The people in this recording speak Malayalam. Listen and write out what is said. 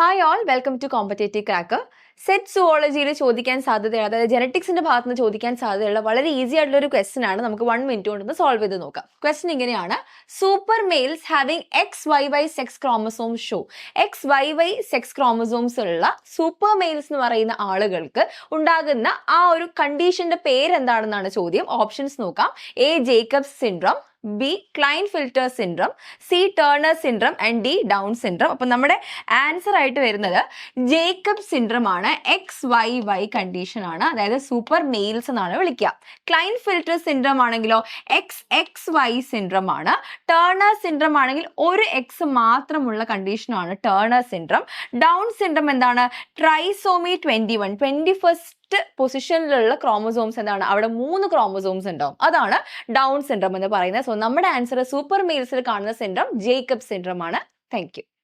Hi all welcome to competitive crack set സുവോളജിയിൽ ചോദിക്കാൻ സാധ്യതയുള്ള അതായത് ജനറ്റിക്സിന്റെ ഭാഗത്ത് നിന്ന് ചോദിക്കാൻ സാധ്യതയുള്ള വളരെ ഈസി ആയിട്ടുള്ള ഒരു ക്വസ്റ്റൻ ആണ് നമുക്ക് വൺ മിനിറ്റ് കൊണ്ടൊന്ന് സോൾവ് ചെയ്ത് നോക്കാം. ക്വസ്റ്റൻ ഇങ്ങനെയാണ്. Super males having X Y Y sex chromosome show X Y Y sex chromosomes ഉള്ള സൂപ്പർ മെയിൽസ് എന്ന് പറയുന്ന ആളുകൾക്ക് ഉണ്ടാകുന്ന ആ ഒരു കണ്ടീഷന്റെ പേര് എന്താണെന്നാണ് ചോദ്യം. ഓപ്ഷൻസ് നോക്കാം. A Jacobs syndrome B Klinefelter syndrome C Turner syndrome and D Down syndrome അപ്പം നമ്മുടെ ആൻസർ ആയിട്ട് വരുന്നത് ജേക്കബ് സിൻഡ്രം ആണ്. എക്സ് വൈ വൈ കണ്ടീഷൻ ആണ്. അതായത് സൂപ്പർ മെയിൽസ് എന്നാണ് വിളിക്കുക. ക്ലൈൻ ഫിൽറ്റർ സിൻഡ്രം ആണെങ്കിലോ? എക്സ് എക്സ് വൈ സിൻഡ്രം ആണ്. ടേണർ സിൻഡ്രം ആണെങ്കിൽ ഒരു എക്സ് മാത്രമുള്ള കണ്ടീഷനാണ് ടേണർ സിൻഡ്രം ഡൗൺ സിൻഡ്രം എന്താണ്? Trisomy twenty one twenty first പൊസിഷനിലുള്ള chromosomes എന്താണ്? അവിടെ മൂന്ന് ക്രോമസോംസ് ഉണ്ടാവും. അതാണ് ഡൗൺ സിൻഡ്രം എന്ന് പറയുന്നത്. സോ നമ്മുടെ ആൻസർ സൂപ്പർ മെയിൽസിൽ കാണുന്ന സിൻഡ്രം ജേക്കബ് സിൻഡ്രം ആണ് താങ്ക്